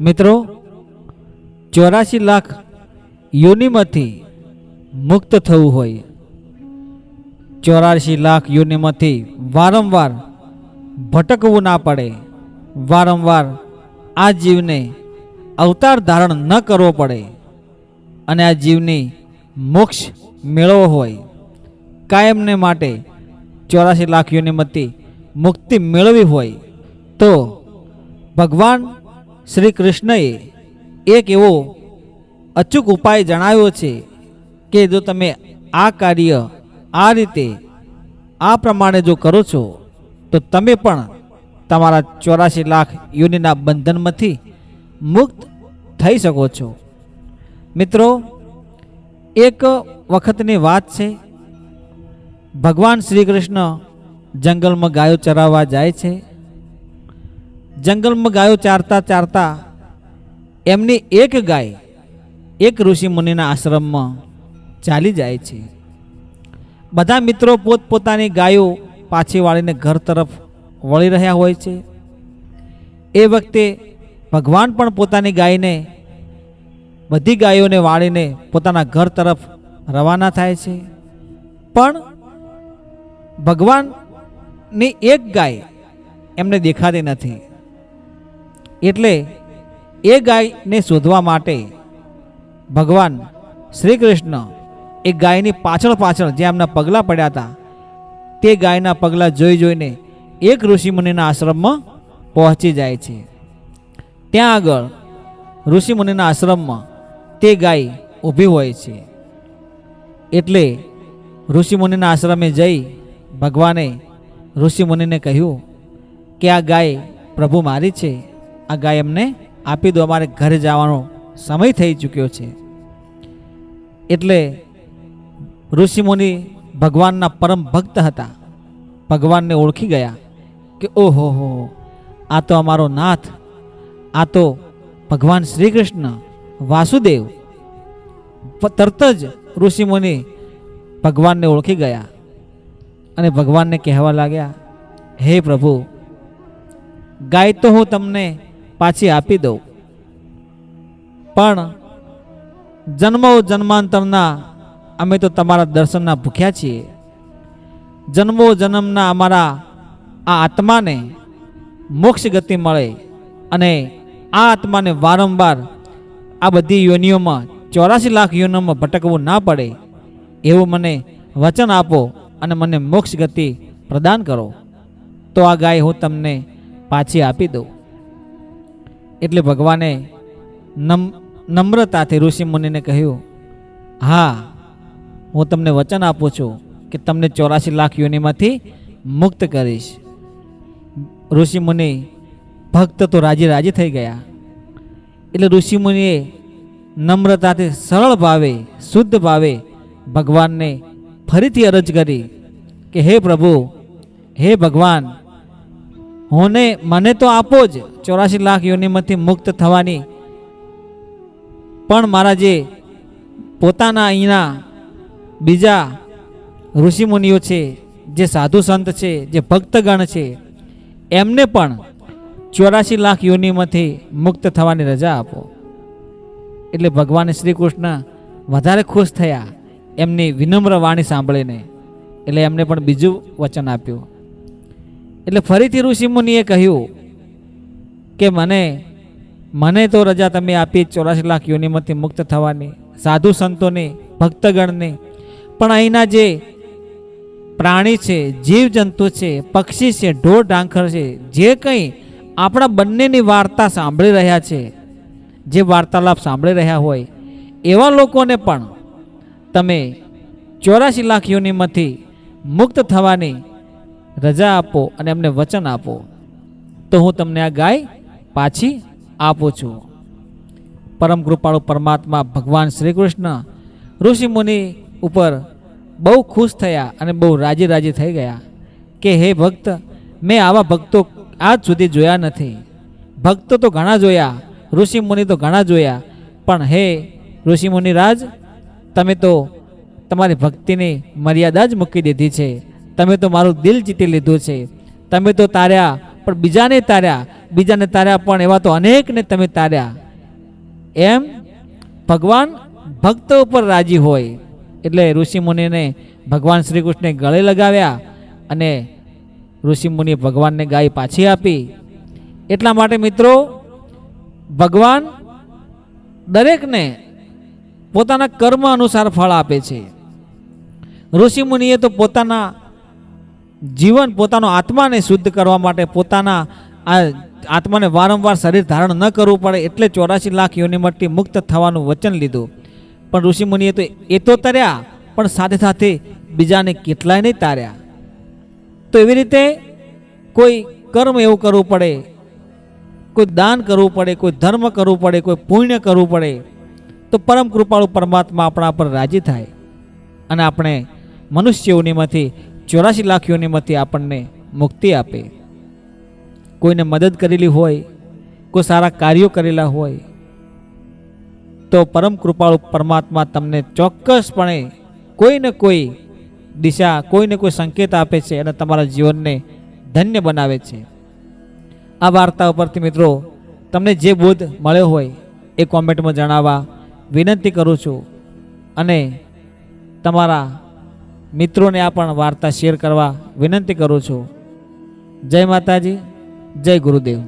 મિત્રો ચોરાશી લાખ યોનિમાંથી મુક્ત થવું હોય. ચોરાશી લાખ યોનિમાંથી વારંવાર ભટકવું ના પડે. વારંવાર આ જીવને અવતાર ધારણ ન કરવો પડે અને આ જીવની મોક્ષ મેળવવો હોય. કાયમને માટે ચોરાશી લાખ યોનિમાંથી મુક્તિ મેળવી હોય તો ભગવાન શ્રી કૃષ્ણએ એક એવો અચૂક ઉપાય જણાવ્યો છે કે જો તમે આ કાર્ય આ રીતે આ પ્રમાણે જો કરો છો, તો તમે પણ તમારા ચોરાશી લાખ યોનિના બંધનમાંથી મુક્ત થઈ શકો છો. મિત્રો, એક વખતની વાત છે. ભગવાન શ્રી કૃષ્ણ જંગલમાં ગાયો ચરાવવા જાય છે. જંગલમાં ગાયો ચારતા ચારતા એમની એક ગાય એક ઋષિ મુનિના આશ્રમમાં ચાલી જાય છે. બધા મિત્રો પોતપોતાની ગાયો પાછી વાળીને ઘર તરફ વળી રહ્યા હોય છે. એ વખતે ભગવાન પણ પોતાની ગાયને બધી ગાયોને વાળીને પોતાના ઘર તરફ રવાના થાય છે. પણ ભગવાનની એક ગાય એમને દેખાતી નથી. એટલે એ ગાયને શોધવા માટે ભગવાન શ્રી કૃષ્ણ એ ગાયની પાછળ પાછળ જે એમના પગલાં પડ્યા હતા, તે ગાયના પગલાં જોઈ જોઈને એક ઋષિમુનિના આશ્રમમાં પહોંચી જાય છે. ત્યાં આગળ ઋષિમુનિના આશ્રમમાં તે ગાય ઊભી હોય છે. એટલે ઋષિમુનિના આશ્રમે જઈ ભગવાને ઋષિમુનિને કહ્યું કે આ ગાય પ્રભુ મારી છે. આ ગાય એમને આપી દો. અમારે ઘરે જવાનો સમય થઈ ચૂક્યો છે. એટલે ઋષિમુનિ ભગવાનના પરમ ભક્ત હતા. ભગવાનને ઓળખી ગયા કે, ઓહો, હો, આ તો અમારો નાથ, આ તો ભગવાન શ્રી કૃષ્ણ વાસુદેવ તરત જ ઋષિમુનિ ભગવાનને ઓળખી ગયા અને ભગવાનને કહેવા લાગ્યા, હે પ્રભુ, ગાય તો હું તમને પાછી આપી દઉં. પણ જન્મો જન્માંતરના અમે તો તમારા દર્શનના ભૂખ્યા છીએ. જન્મો જન્મના અમારા આ આત્માને મોક્ષ ગતિ મળે અને આ આત્માને વારંવાર આ બધી યોનિઓમાં, ચોરાસી લાખ યોનિઓમાં ભટકવું ના પડે એવું મને વચન આપો અને મને મોક્ષ ગતિ પ્રદાન કરો. તો આ ગાય હું તમને પાછી આપી દઉં. એટલે ભગવાને નમ, નમ્રતાથી ઋષિ મુનિને કહ્યું, હા, હું તમને વચન આપું છું કે તમને ચોરાશી લાખ યોનિમાંથી મુક્ત કરીશ. ઋષિ મુનિ ભક્ત તો રાજી રાજી થઈ ગયા. એટલે ઋષિ મુનિએ નમ્રતાથી સરળ ભાવે, શુદ્ધ ભાવે ભગવાનને ફરીથી અરજ કરી કે, હે પ્રભુ, હે ભગવાન, હોને મને તો આપો જ. ચોરાશી લાખ યોનિમાંથી મુક્ત થવાની. પણ મારા જે પોતાના અહીંના બીજા ઋષિમુનિઓ છે, જે સાધુ સંત છે, જે ભક્તગણ છે, એમને પણ ચોરાશી લાખ યોનિમાંથી મુક્ત થવાની રજા આપો. એટલે ભગવાન શ્રી કૃષ્ણ વધારે ખુશ થયા એમની વિનમ્ર વાણી સાંભળીને. એટલે એમને પણ બીજું વચન આપ્યું. એટલે ફરીથી ઋષિમુનિએ કહ્યું કે મને મને તો રજા તમે આપી ચોરાસી લાખ યોનિમાંથી મુક્ત થવાની, સાધુ સંતોને, ભક્તગણને. પણ અહીંના જે પ્રાણી છે, જીવજંતુ છે, પક્ષી છે, ઢોર, ઢાંખર છે, જે કંઈ આપણા બંનેની વાર્તા સાંભળી રહ્યા છે, જે વાર્તાલાપ સાંભળી રહ્યા હોય, એવા લોકોને પણ તમે ચોરાશી લાખ યોનિમાંથી મુક્ત થવાની રજા આપો અને એમને વચન આપો. તો હું તમને આ ગાય પાછી આપું છું. પરમ કૃપાળુ પરમાત્મા ભગવાન શ્રી કૃષ્ણ ઋષિ મુનિ ઉપર બહુ ખુશ થયા અને બહુ રાજી રાજી થઈ ગયા કે હે ભક્ત, મેં આવા ભક્તો આજ સુધી જોયા નથી. ભક્તો તો ઘણા જોયા, ઋષિ મુનિ તો ઘણા જોયા, પણ હે ઋષિ મુનિ રાજ તમે તો તમારી ભક્તિની મર્યાદા જ મૂકી દીધી છે. તમે તો મારું દિલ જીતી લીધું છે. તમે તો તાર્યા પણ બીજાને તાર્યા. બીજાને તાર્યા પણ એવા તો અનેકને તમે તાર્યા. એમ ભગવાન ભક્ત ઉપર રાજી હોય. એટલે ઋષિમુનિને ભગવાન શ્રી કૃષ્ણને ગળે લગાવ્યા અને ઋષિમુનિએ ભગવાનને ગાય પાછી આપી. એટલા માટે મિત્રો, ભગવાન દરેકને પોતાના કર્મ અનુસાર ફળ આપે છે. ઋષિમુનિએ તો પોતાના જીવન પોતાનો આત્માને શુદ્ધ કરવા માટે પોતાના આ આત્માને વારંવાર શરીર ધારણ ન કરવું પડે એટલે ચોરાશી લાખ યુનિમટથી મુક્ત થવાનું વચન લીધું. પણ ઋષિમુનિએ તો એ તો તર્યા, પણ સાથે સાથે બીજાને કેટલાય નહીં તાર્યા. તો એવી રીતે કોઈ કર્મ એવું કરવું પડે, કોઈ દાન કરવું પડે, કોઈ ધર્મ કરવું પડે, કોઈ પુણ્ય કરવું પડે, તો પરમ કૃપાળુ પરમાત્મા આપણા પર રાજી થાય. અને આપણે મનુષ્ય યોનિમાંથી ચોરાશી લાખ યોનિમાંથી આપણને મુક્તિ આપે. કોઈને મદદ કરેલી હોય, કોઈ સારા કાર્યો કરેલા હોય, તો પરમ કૃપાળુ પરમાત્મા તમને ચોક્કસપણે કોઈ ને કોઈ દિશા કોઈને કોઈ સંકેત આપે છે અને તમારા જીવનને ધન્ય બનાવે છે. આ વાર્તા ઉપરથી મિત્રો, તમને જે બોધ મળ્યો હોય એ કોમેન્ટમાં જણાવવા વિનંતી કરું છું અને તમારા મિત્રોને આ પણ વાર્તા શેર કરવા વિનંતી કરું છું. જય માતાજી જય ગુરુદેવ.